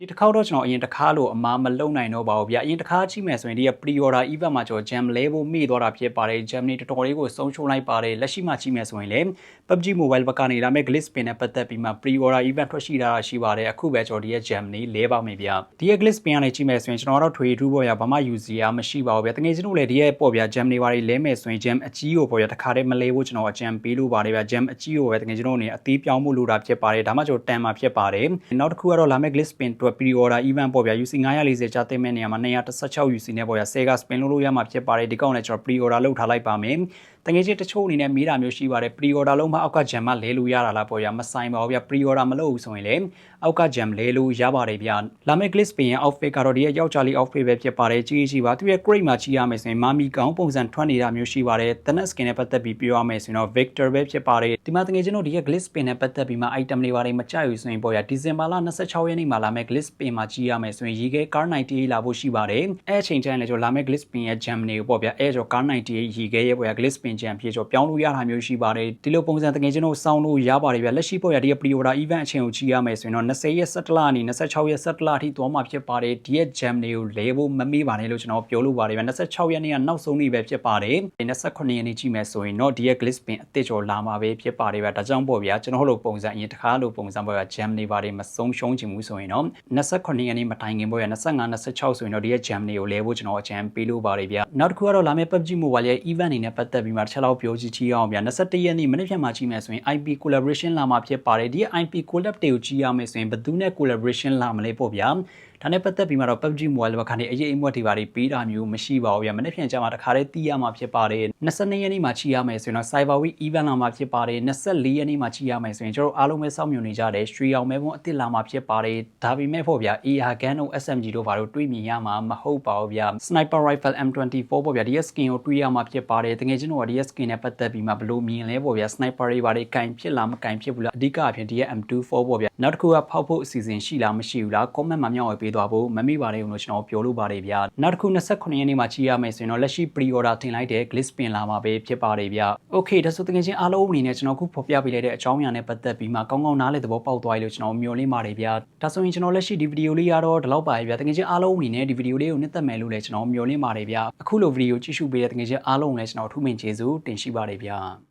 ဒီတစ်ခေါက်တော့ကျွန်တော်အရင်တစ်ခါလို့အမားမလုံနိုင်တော့ပါဘူးဗျာအရင်တစ်ခါကြည့်မယ်ဆိုရင်ဒီက pre-order event မှာကျွန်တော် jam လဲဖို့မိသွားတာဖြစ်ပါတယ် jam နေတော်တော်လေးကိုဆုံးရှုံးလိုက်ပါတယ်လက်ရှိမှာကြည့်မယ်ဆိုရင်လေ PUBG Mobile ဘက်ကနေလာမဲ့ glitch pin နဲ့ပတ်သက်ပြီးမှ pre-order event ထွက်ရှိတာရှိပါတယ်အခုပဲကျွန်တော်ဒီရဲ့ jam နေလဲပါမယ်ဗျာဒီရဲ့ glitch pin ကနေကြည့်မယ်ဆိုရင်ကျွန်တော်တော့ထွေထူးပေါ်ရဘာမှ use ရမရှိပါဘူးဗျာတကယ်ချင်းတို့လည်းဒီရဲ့ပေါ့ဗျာ jam နေပါလေလဲမယ်ဆိုရင် jam အကြီးကိုပေါ့ဗျာတစ်ခါတည်းမလဲဖို့ကျွန်တော်အကြံပေးလို့ပါတယ်ဗျာ jam အကြီးကိုပဲတကယ်ချင်းတို့အနေနဲ့အသေးပြောင်းမှုလိုတာဖြစ်ပါတယ်ဒါမှကျွန်တော်တန်မှာဖြစ်ပါတယ်နောက်တစ်ခုကတော့လာမဲ့ glitch pin အတွက် pre-order event ပေါ့ဗျာ UC 940ကြာသိမဲ့နေရာမှာ216 UC နဲ့ပေါ့ဗျာ Sega spin လုပ်လို့ရမှာဖြစ်ပါတယ်ဒီကောင်လည်းကျွန်တော် pre-order လုပ်ထားလိုက်ပါမယ် တကယ်ချင်းတချို့အနေနဲ့မေးတာမျိုးရှိပါတယ် pre-order လုံးမအောက်က jam မလဲလို့ရတာလားပေါ့ဗျာမဆိုင်ပါဘူးဗျာ pre-order မလုပ်ဘူးဆိုရင်လေအောက်က jam လဲလို့ရပါတယ်ဗျာလာမယ့် glitch pin ရဲ့ outfit ကတော့ဒီရဲ့ယောက်ျားလေး outfit ပဲဖြစ်ပါတယ်ကြီးကြီးပါသူရဲ့ crate မှာကြီးရမယ်ဆိုရင်မာမီကောင်ပုံစံထွက်နေတာမျိုးရှိပါတယ်တနက် skin နဲ့ပတ်သက်ပြီးပြောရမယ်ဆိုရင်တော့ Victor ပဲဖြစ်ပါတယ်ဒီမှာတကယ်ချင်းတို့ဒီရဲ့ glitch pin နဲ့ပတ်သက်ပြီးမှ item တွေပါတယ်မကြိုက်ဘူးဆိုရင်ပေါ့ဗျာဒီဇင်ဘာလ26ရက်နေ့မှာလာမယ့် glitch pin မှာကြီးရမယ်ဆိုရင်ရေခဲ car 98လာဖို့ရှိပါတယ်အဲအချိန်ကျရင်လည်းကျွန်တော်လာမယ့် glitch pin ရဲ့ jam တွေကိုပေါ့ဗျာအဲကျွန်တော် car 98ရေခဲရဲ့ပေါ့ဗျာ glitch pin jam ဖြစ်ကျွန်တော်ပြောင်းလို့ရတာမျိုးရှိပါတယ်ဒီလိုပုံစံတကယ်ချင်းတို့စောင်းလို့ရပါတယ်ဗျာလက်ရှိပေါ့ဗျာဒီ pre-order event အချိန်ကိုကြီးရမယ်ဆိုရင်တော့20ရက်17လအနေ26ရက်17လအထိသွားမှာဖြစ်ပါတယ်ဒီရဲ့ jam တွေကိုလဲဖို့မမေ့ပါနဲ့လို့ကျွန်တော်ပြောလို့ပါတယ်ဗျာ26ရက်နေ့ကနောက်ဆုံးနေ့ပဲဖြစ်ပါတယ်28ရက်နေ့ကြီးမယ်ဆိုရင်တော့ဒီရဲ့ glitch pin အသစ်ကျော်လာမှာပဲဖြစ်ပါတယ်ဗျာဒါကြောင့်ပေါ့ဗျာကျွန်တော်တို့ပုံစံအရင်တစ်ခါလိုပုံစံပေါ့ဗျာ jam တွေပါတယ်မဆုံးရှုံးချင်ဘူးဆိုရင်တော့28ရက်နေ့မတိုင်ခင်ပေါ့ဗျာ25 26ဆိုရင်တော့ဒီရဲ့ jam တွေကိုလဲဖို့ကျွန်တော်အကြံပေးလို့ပါတယ်ဗျာနောက်တစ်ခုကတော့လာမယ့် PUBG Mobile ရဲ့ event အနေနဲ့ပတ်သက်ပြီးမှတစ်ချက်လောက်ပြောကြည့်ချီအောင်ဗျာ21ရက်နေ့မနေ့ဖြန်မှာကြည့်မယ်ဆိုရင် IP collaboration လာမှာဖြစ်ပါတယ်ဒီ IP collab တွေကိုကြည့်ရမယ်ဆိုရင်ဘယ်သူနဲ့ collaboration လာမလဲပေါ့ဗျာဒါနဲ့ပတ်သက်ပြီးမှတော့ PUBG Mobile ဘက်ကနေအရေးအမွက်တွေပါပြီးပေးတာမျိုးမရှိပါဘူးဗျာမနေ့ဖြန်ကျမှတခါတည်းတီးရမှာဖြစ်ပါတယ်22ရက်နေ့မှာချီရမယ်ဆိုရင်တော့ Cyber Week event လာမှာဖြစ်ပါတယ်24ရက်နေ့မှာချီရမယ်ဆိုရင်ကျွန်တော်အားလုံးပဲစောင့်မျှော်နေကြတယ်ရွှေအောင်မဲဘုံအစ်စ်လာမှာဖြစ်ပါတယ်ဒါပေမဲ့ပေါ့ဗျာ AR gun တို့ SMG တို့ဘာလို့တွေးမြင်ရမှာမဟုတ်ပါဘူးဗျာ Sniper Rifle M24 ပေါ့ဗျာဒီ skin ကိုတွေးရမှာဖြစ်ပါတယ်တကယ်ချင်းတော့ဒီ skin နဲ့ပတ်သက်ပြီးမှဘလို့မြင်လဲပေါ့ဗျာ Sniper တွေဘာတွေကင်ဖြစ်လားမကင်ဖြစ်ဘူးလားအဓိကအဖြစ်ဒီ M24 ပေါ့ဗျာနောက်တစ်ခုကဖောက်ဖို့အစီအစဉ်ရှိလားမရှိဘူးလား comment မှာမျှဝေပေးသွားဖို့မမိပါနဲ့လို့ကျွန်တော်ပြောလို့ပါတယ်ဗျာနောက်တစ်ခု29ရက်နေ့မှာကြည့်ရမယ်ဆိုရင်တော့လက်ရှိ pre-order တင်လိုက်တဲ့ glitch pin လာမှာပဲဖြစ်ပါတယ်ဗျာ okay ဒါဆိုတကယ်ချင်းအားလုံးအနေနဲ့ကျွန်တော်ခုဖော်ပြပေးလိုက်တဲ့အကြောင်းအရာနဲ့ပတ်သက်ပြီးမှကောင်းကောင်းနားလည်သဘောပေါက်သွားပြီလို့ကျွန်တော်မျှော်လင့်ပါတယ်ဗျာဒါဆိုရင်ကျွန်တော်လက်ရှိဒီဗီဒီယိုလေးကတော့ဒီလောက်ပါပဲဗျာတကယ်ချင်းအားလုံးအနေနဲ့ဒီဗီဒီယိုလေးကိုနှစ်သက်မယ်လို့လည်းကျွန်တော်မျှော်လင့်ပါတယ်ဗျာအခုလိုဗီဒီယိုကြည့်ရှုပေးတဲ့တကယ်ချင်းအားလုံးလည်းကျွန်တော်အထူးမင်ကျေးဇူးတင်ရှိပါတယ်ဗျာ